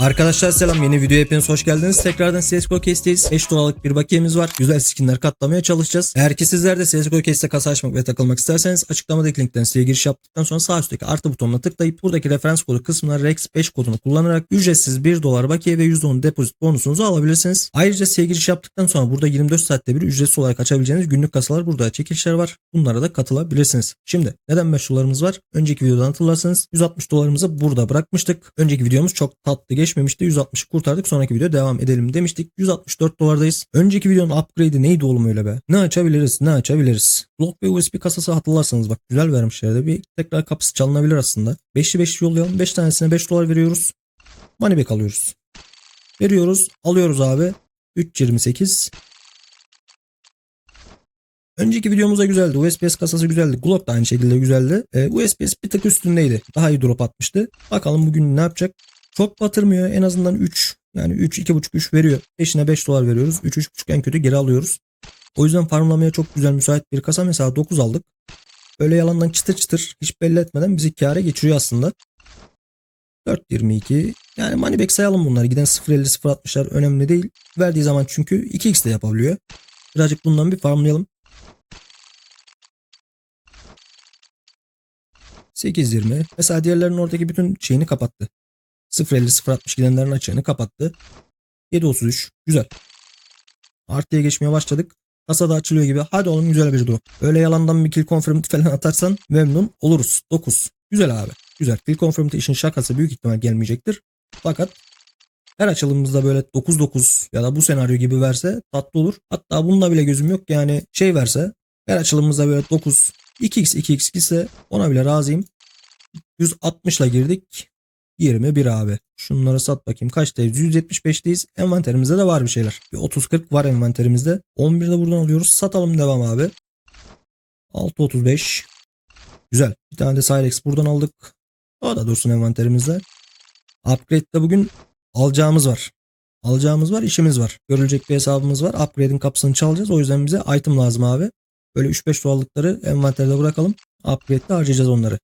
Arkadaşlar selam yeni videoya hepiniz hoş geldiniz. Tekrardan CSGO Case'teyiz. 5 dolarlık bir bakiyemiz var. Güzel skinler katlamaya çalışacağız. Eğer ki sizler de CSGO Case'te kasa açmak ve takılmak isterseniz açıklamadaki linkten siteye giriş yaptıktan sonra sağ üstteki artı butonuna tıklayıp buradaki referans kodu kısmına REX5 kodunu kullanarak ücretsiz 1 dolar bakiye ve %10 depozit bonusunuzu alabilirsiniz. Ayrıca siteye giriş yaptıktan sonra burada 24 saatte bir ücretsiz olarak açabileceğiniz günlük kasalar burada çekilişler var. Bunlara da katılabilirsiniz. Şimdi neden 5 dolarımız var? Önceki videodan hatırlarsanız 160 dolarımızı burada bırakmıştık. Önceki videomuz çok tatlı geçmemişti. 160'ı kurtardık. Sonraki video devam edelim demiştik. 164 dolardayız. Önceki videonun upgrade'i neydi oğlum öyle be? Ne açabiliriz? Ne açabiliriz? Block ve USB kasası hatırlarsanız bak güzel vermişler de bir tekrar kapısı çalınabilir aslında. 5'li 5 yollayalım. 5 tanesine 5 dolar veriyoruz. Money back alıyoruz. Veriyoruz. Alıyoruz abi. 3.28 Önceki videomuzda güzeldi. USPS kasası güzeldi. Glock da aynı şekilde güzeldi. Ee, USPS bir tık üstündeydi. Daha iyi drop atmıştı. Bakalım bugün ne yapacak? Çok batırmıyor. En azından 3 yani 3 2.5 3 veriyor. Peşine 5 dolar veriyoruz. 3 3.5 en kötü geri alıyoruz. O yüzden farmlamaya çok güzel müsait bir kasa. Mesela 9 aldık. Böyle yalandan çıtır çıtır hiç belli etmeden bizi kâra geçiriyor aslında. 4.22 yani money back sayalım bunları. Giden 0.50 0.60'lar önemli değil. Verdiği zaman çünkü 2x de yapabiliyor. Birazcık bundan bir farmlayalım. 8.20. Mesela diğerlerinin oradaki bütün şeyini kapattı. 0.50 0.60 gidenlerin açığını kapattı. 7.33. Güzel. Artıya geçmeye başladık. Kasada açılıyor gibi. Hadi oğlum güzel bir drop. Öyle yalandan bir kill confirmed falan atarsan memnun oluruz. 9. Güzel abi. Güzel. Kill confirmed işin şakası büyük ihtimal gelmeyecektir. Fakat her açılımımızda böyle 9-9 ya da bu senaryo gibi verse tatlı olur. Hatta bununla bile gözüm yok yani şey verse her açılımımızda böyle 9 2x 2x ise ona bile razıyım. 160 ile girdik. 21 abi. Şunları sat bakayım. Kaçtayız? 175'teyiz. Envanterimizde de var bir şeyler. Bir 30-40 var envanterimizde. 11 de buradan alıyoruz. Satalım devam abi. 6.35. Güzel. Bir tane de Cyrex buradan aldık. O da dursun envanterimizde. Upgrade'de bugün alacağımız var. Alacağımız var, işimiz var. Görülecek bir hesabımız var. Upgrade'in kapısını çalacağız. O yüzden bize item lazım abi. Böyle 3-5 dolarlıkları envanterde bırakalım. Upgrade'de harcayacağız onları.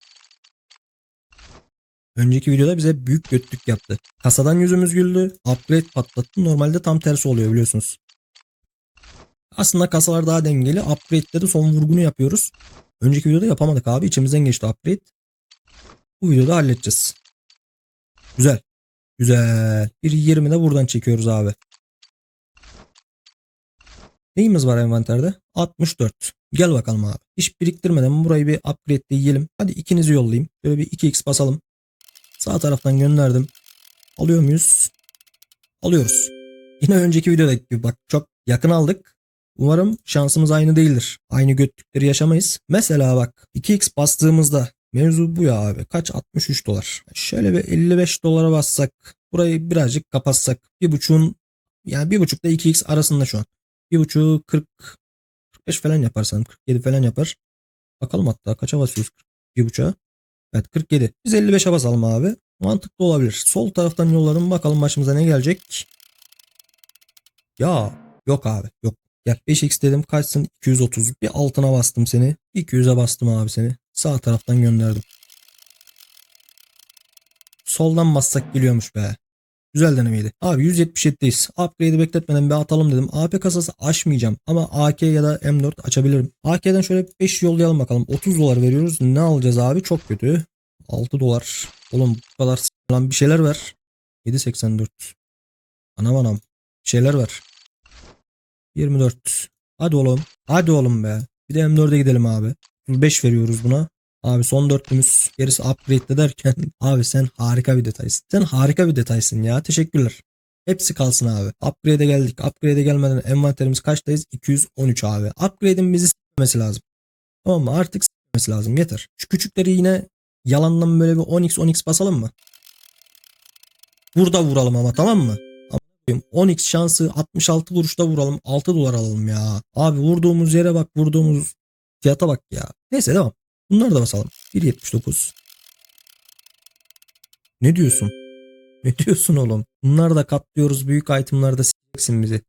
Önceki videoda bize büyük götlük yaptı. Kasadan yüzümüz güldü. Upgrade patlattı. Normalde tam tersi oluyor biliyorsunuz. Aslında kasalar daha dengeli. Upgrade'de de son vurgunu yapıyoruz. Önceki videoda yapamadık abi. İçimizden geçti upgrade. Bu videoda halledeceğiz. Güzel. Güzel. Bir 20 de buradan çekiyoruz abi. Neyimiz var envanterde? 64. Gel bakalım abi. Hiç biriktirmeden burayı bir upgrade yiyelim. Hadi ikinizi yollayayım. Böyle bir 2x basalım. Sağ taraftan gönderdim. Alıyor muyuz? Alıyoruz. Yine önceki videodaki gibi bak çok yakın aldık. Umarım şansımız aynı değildir. Aynı götlükleri yaşamayız. Mesela bak 2x bastığımızda mevzu bu ya abi. Kaç? 63 dolar. Şöyle bir 55 dolara bassak. Burayı birazcık kapatsak. Bir buçuğun yani bir buçukla 2x arasında şu an. Bir buçuğu 40 45 falan yapar sanırım. 47 falan yapar. Bakalım hatta kaça basıyoruz? Bir buçuğa. Evet 47. Biz 55'e basalım abi. Mantıklı olabilir. Sol taraftan yolladım. Bakalım başımıza ne gelecek. Ya yok abi yok. Gel 5x dedim kaçsın 230. Bir altına bastım seni. 200'e bastım abi seni. Sağ taraftan gönderdim. Soldan bassak geliyormuş be. Güzel denemeydi. Abi 177'deyiz. Upgrade'i bekletmeden bir atalım dedim. AP kasası açmayacağım ama AK ya da M4 açabilirim. AK'den şöyle 5 yollayalım bakalım. 30 dolar veriyoruz. Ne alacağız abi? Çok kötü. 6 dolar. Oğlum bu kadar lan bir şeyler ver. 7.84. Anam anam. Bir şeyler ver. 24. Hadi oğlum. Hadi oğlum be. Bir de M4'e gidelim abi. 5 veriyoruz buna. Abi son dörtlümüz gerisi upgrade derken abi sen harika bir detaysın. Sen harika bir detaysın ya. Teşekkürler. Hepsi kalsın abi. Upgrade'e geldik. Upgrade'e gelmeden envanterimiz kaçtayız? 213 abi. Upgrade'in bizi s**mesi lazım. Tamam mı? Artık s**mesi lazım. Yeter. Şu küçükleri yine yalandan böyle bir 10x 10x basalım mı? Burada vuralım ama tamam mı? Ama 10x şansı 66 vuruşta vuralım. 6 dolar alalım ya. Abi vurduğumuz yere bak. Vurduğumuz fiyata bak ya. Neyse devam. Bunları da basalım. 1.79. Ne diyorsun? Ne diyorsun oğlum? Bunları da katlıyoruz. Büyük itemlarda s**eksin bizi.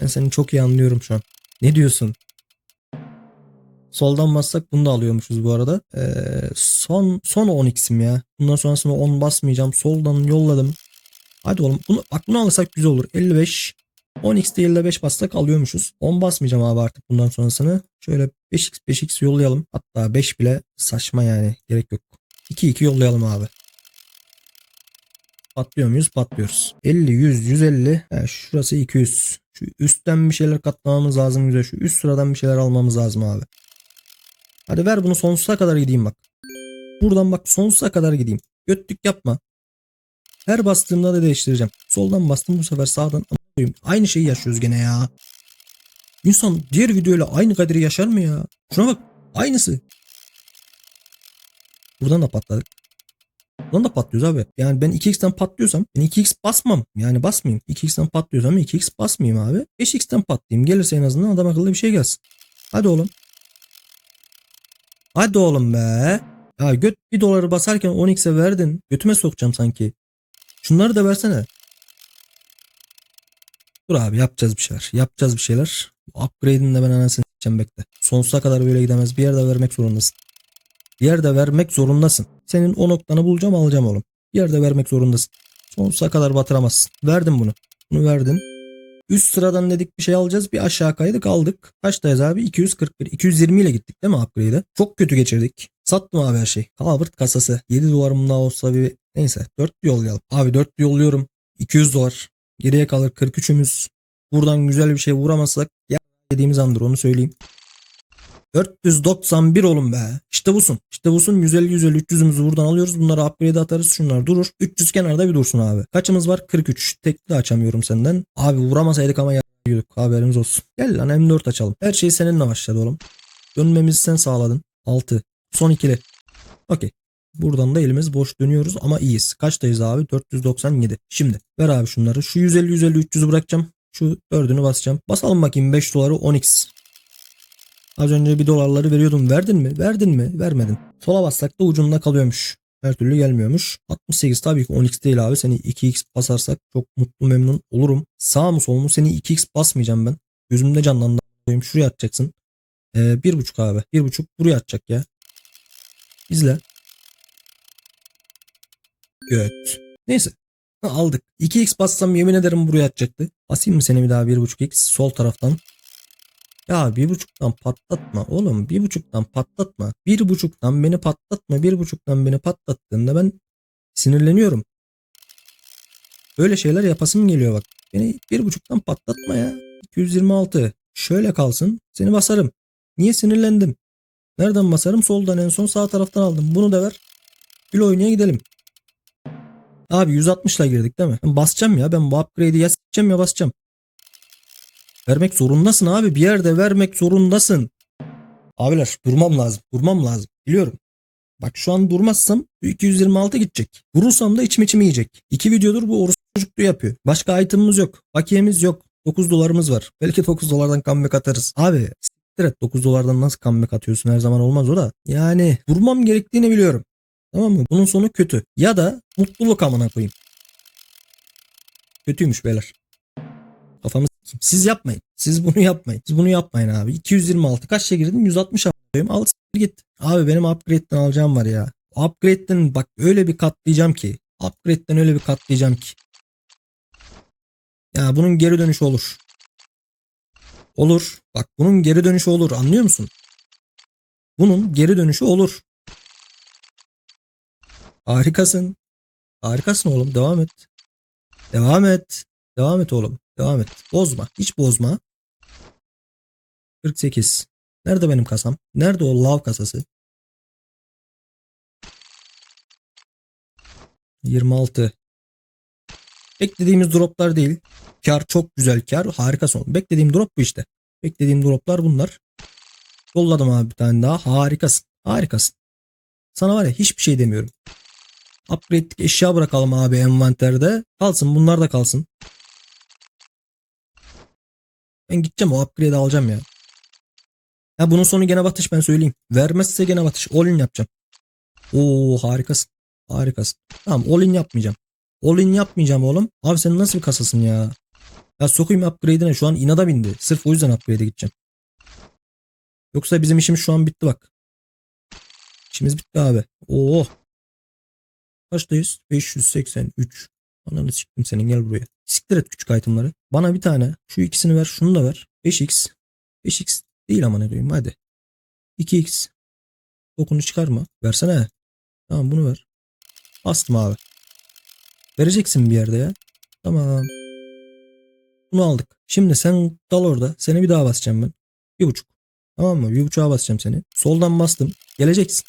Ben seni çok iyi anlıyorum şu an. Ne diyorsun? Soldan bassak bunu da alıyormuşuz bu arada. Ee, son son 10x'im ya. Bundan sonrasında 10 basmayacağım. Soldan yolladım. Hadi oğlum bunu, bak bunu alırsak güzel olur. 55. 10x değil de 5 bassak alıyormuşuz. 10 basmayacağım abi artık bundan sonrasını. Şöyle 5x 5x yollayalım. Hatta 5 bile saçma yani. Gerek yok. 2 2 yollayalım abi. Patlıyor muyuz? Patlıyoruz. 50, 100, 150. He, şurası 200. Şu üstten bir şeyler katlamamız lazım güzel. Şu üst sıradan bir şeyler almamız lazım abi. Hadi ver bunu sonsuza kadar gideyim bak. Buradan bak sonsuza kadar gideyim. Götlük yapma. Her bastığımda da değiştireceğim. Soldan bastım bu sefer sağdan. Amına Aynı şeyi yaşıyoruz gene ya. İnsan diğer videoyla aynı kaderi yaşar mı ya? Şuna bak. Aynısı. Buradan da patladık. Buradan da patlıyoruz abi. Yani ben 2x'ten patlıyorsam ben 2x basmam. Yani basmayayım. 2x'ten patlıyorsam 2x basmayayım abi. 5x'ten patlayayım. Gelirse en azından adam akıllı bir şey gelsin. Hadi oğlum. Hadi oğlum be. Ya göt 1 doları basarken 10x'e verdin. Götüme sokacağım sanki. Şunları da versene. Dur abi yapacağız bir şeyler. Yapacağız bir şeyler. Bu upgrade'ini de ben anasını s**eceğim bekle. Sonsuza kadar böyle gidemez. Bir yerde vermek zorundasın. Bir yerde vermek zorundasın. Senin o noktanı bulacağım alacağım oğlum. Bir yerde vermek zorundasın. Sonsuza kadar batıramazsın. Verdim bunu. Bunu verdin. Üst sıradan dedik bir şey alacağız. Bir aşağı kaydık aldık. Kaçtayız abi? 241. 220 ile gittik değil mi upgrade'e? Çok kötü geçirdik. Sattım abi her şey. Harvard kasası. 7 dolarım daha olsa bir neyse 4 yollayalım. Abi 4 yolluyorum. 200 dolar. Geriye kalır 43'ümüz. Buradan güzel bir şey vuramazsak ya dediğimiz andır onu söyleyeyim. 491 oğlum be. İşte busun. İşte busun 150 150 300'ümüzü buradan alıyoruz. Bunları upgrade atarız. Şunlar durur. 300 kenarda bir dursun abi. Kaçımız var? 43. Tekli açamıyorum senden. Abi vuramasaydık ama yapıyorduk. Haberimiz olsun. Gel lan M4 açalım. Her şey seninle başladı oğlum. Dönmemizi sen sağladın. 6. Son ikili. Okey. Buradan da elimiz boş dönüyoruz ama iyiyiz. Kaçtayız abi? 497. Şimdi ver abi şunları. Şu 150 150 300'ü bırakacağım. Şu dördünü basacağım. Basalım bakayım 5 doları 10x. Az önce 1 dolarları veriyordum. Verdin mi? Verdin mi? Vermedin. Sola bassak da ucunda kalıyormuş. Her türlü gelmiyormuş. 68 tabii ki 10x değil abi. Seni 2x basarsak çok mutlu memnun olurum. Sağ mı sol mu? Seni 2x basmayacağım ben. Gözümde canlandı. Şuraya atacaksın. Ee, 1.5 abi. 1.5 buraya atacak ya. İzle. Göt. Neyse. Aldık. 2x bassam yemin ederim buraya atacaktı. Basayım mı seni bir daha 1.5x sol taraftan? Ya bir buçuktan patlatma oğlum bir buçuktan patlatma. Bir buçuktan beni patlatma bir buçuktan beni patlattığında ben sinirleniyorum. Böyle şeyler yapasım geliyor bak. Beni bir buçuktan patlatma ya. 226 şöyle kalsın seni basarım. Niye sinirlendim? Nereden basarım? Soldan en son sağ taraftan aldım. Bunu da ver. Gül oynaya gidelim. Abi 160 ile girdik değil mi? Ben basacağım ya. Ben bu upgrade'i ya s**eceğim ya basacağım. Vermek zorundasın abi. Bir yerde vermek zorundasın. Abiler durmam lazım. Durmam lazım. Biliyorum. Bak şu an durmazsam 226 gidecek. Vurursam da içim içimi yiyecek. İki videodur bu orospu çocukluğu yapıyor. Başka itemimiz yok. Bakiyemiz yok. 9 dolarımız var. Belki 9 dolardan comeback atarız. Abi siktir et 9 dolardan nasıl comeback atıyorsun her zaman olmaz o da. Yani durmam gerektiğini biliyorum. Tamam mı? Bunun sonu kötü. Ya da mutluluk amına koyayım. Kötüymüş beyler. Kafamı s**eyim. Siz yapmayın. Siz bunu yapmayın. Siz bunu yapmayın abi. 226 kaçta girdin? 160 alıyorum. Al git. Abi benim upgrade'den alacağım var ya. Upgrade'den bak öyle bir katlayacağım ki. Upgrade'den öyle bir katlayacağım ki. Ya bunun geri dönüşü olur. Olur. Bak bunun geri dönüşü olur. Anlıyor musun? Bunun geri dönüşü olur. Harikasın. Harikasın oğlum. Devam et. Devam et. Devam et oğlum. Devam et. Bozma. Hiç bozma. 48. Nerede benim kasam? Nerede o lav kasası? 26. Beklediğimiz droplar değil. Kar çok güzel kar. Harikasın oğlum. Beklediğim drop bu işte. Beklediğim droplar bunlar. Yolladım abi bir tane daha. Harikasın. Harikasın. Sana var ya hiçbir şey demiyorum. Upgrade'lik eşya bırakalım abi envanterde. Kalsın bunlar da kalsın. Ben gideceğim o upgrade'i alacağım ya. Ya bunun sonu gene batış ben söyleyeyim. Vermezse gene batış. All in yapacağım. Oo harikasın. Harikasın. Tamam all in yapmayacağım. All in yapmayacağım oğlum. Abi sen nasıl bir kasasın ya? Ya sokayım upgrade'ine şu an inada bindi. Sırf o yüzden upgrade'e gideceğim. Yoksa bizim işimiz şu an bitti bak. İşimiz bitti abi. Oo. Kaçtayız? 583. Ananı siktim senin gel buraya. Siktir et küçük itemları. Bana bir tane şu ikisini ver şunu da ver. 5x. 5x değil ama ne diyeyim hadi. 2x. Okunu çıkarma. Versene. Tamam bunu ver. Bastım abi. Vereceksin bir yerde ya. Tamam. Bunu aldık. Şimdi sen dal orada. Seni bir daha basacağım ben. Bir buçuk. Tamam mı? Bir buçuğa basacağım seni. Soldan bastım. Geleceksin.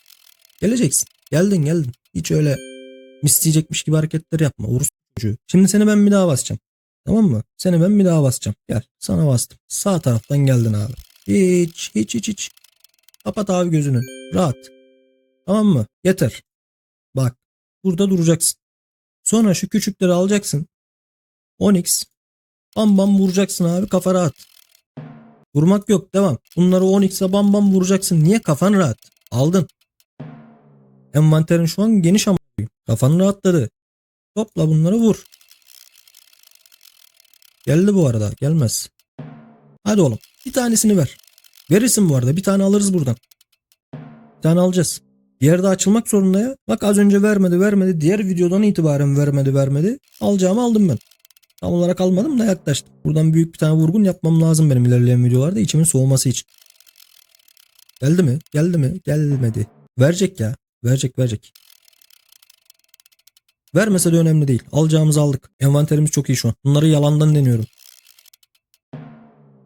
Geleceksin. Geldin geldin. Hiç öyle misleyecekmiş gibi hareketler yapma. Urus çocuğu. Şimdi seni ben bir daha basacağım. Tamam mı? Seni ben bir daha basacağım. Gel. Sana bastım. Sağ taraftan geldin abi. Hiç hiç hiç hiç. Kapat abi gözünü. Rahat. Tamam mı? Yeter. Bak. Burada duracaksın. Sonra şu küçükleri alacaksın. Onyx. Bam bam vuracaksın abi kafa rahat. Vurmak yok devam. Bunları Onyx'e bam bam vuracaksın. Niye? Kafan rahat. Aldın. Envanterin şu an geniş ama kafan rahatladı. Topla bunları vur. Geldi bu arada. Gelmez. Hadi oğlum. Bir tanesini ver. Verirsin bu arada. Bir tane alırız buradan. Bir tane alacağız. Bir yerde açılmak zorunda ya. Bak az önce vermedi vermedi. Diğer videodan itibaren vermedi vermedi. Alacağımı aldım ben. Tam olarak almadım da yaklaştım. Buradan büyük bir tane vurgun yapmam lazım benim ilerleyen videolarda içimin soğuması için. Geldi mi? Geldi mi? Gelmedi. Verecek ya. Verecek verecek. Vermese de önemli değil. Alacağımızı aldık. Envanterimiz çok iyi şu an. Bunları yalandan deniyorum.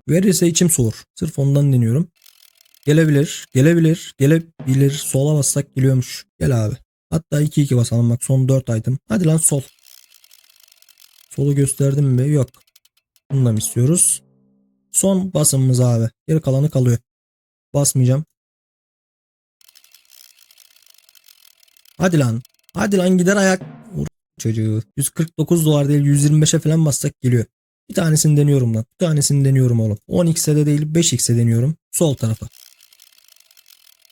Verirse içim soğur. Sırf ondan deniyorum. Gelebilir. Gelebilir. Gelebilir. Sola bassak geliyormuş. Gel abi. Hatta 2-2 basalım bak son 4 item. Hadi lan sol. Solu gösterdim mi? Yok. Bundan istiyoruz. Son basımımız abi. Geri kalanı kalıyor. Basmayacağım. Hadi lan. Hadi lan gider ayak. Çocuğu. 149 dolar değil 125'e falan bassak geliyor. Bir tanesini deniyorum lan. Bir tanesini deniyorum oğlum. 10x'e de değil 5x'e deniyorum. Sol tarafa.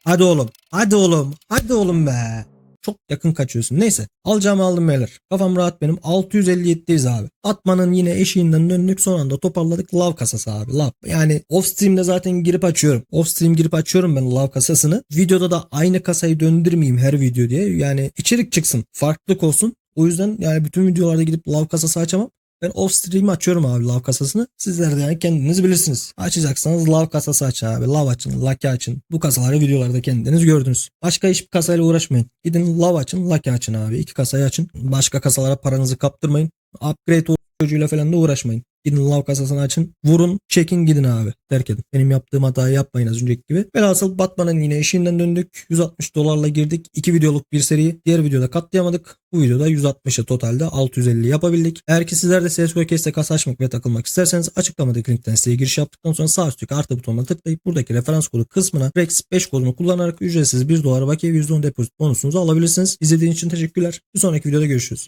Hadi oğlum. Hadi oğlum. Hadi oğlum be. Çok yakın kaçıyorsun. Neyse. Alacağımı aldım beyler. Kafam rahat benim. 657'deyiz abi. Atmanın yine eşiğinden döndük. Son anda toparladık. Lav kasası abi. Lav. Yani off stream'de zaten girip açıyorum. Off stream girip açıyorum ben lav kasasını. Videoda da aynı kasayı döndürmeyeyim her video diye. Yani içerik çıksın. Farklılık olsun. O yüzden yani bütün videolarda gidip lav kasası açamam. Ben off stream açıyorum abi lav kasasını. Sizler de yani kendiniz bilirsiniz. Açacaksanız lav kasası açın abi. Lav açın, lucky açın. Bu kasaları videolarda kendiniz gördünüz. Başka hiçbir kasayla uğraşmayın. Gidin lav açın, lucky açın abi. İki kasayı açın. Başka kasalara paranızı kaptırmayın. Upgrade çocuğuyla falan da uğraşmayın. Gidin lav kasasını açın. Vurun, çekin gidin abi. Terk edin. Benim yaptığım hatayı yapmayın az önceki gibi. Velhasıl Batman'ın yine eşiğinden döndük. 160 dolarla girdik. 2 videoluk bir seri. Diğer videoda katlayamadık. Bu videoda 160'a totalde 650 yapabildik. Eğer ki sizler de CSGO Case'de kasa açmak ve takılmak isterseniz açıklamadaki linkten siteye giriş yaptıktan sonra sağ üstteki artı butonuna tıklayıp buradaki referans kodu kısmına REX 5 kodunu kullanarak ücretsiz 1 dolar bakiye %10 depozit bonusunuzu alabilirsiniz. İzlediğiniz için teşekkürler. Bir sonraki videoda görüşürüz.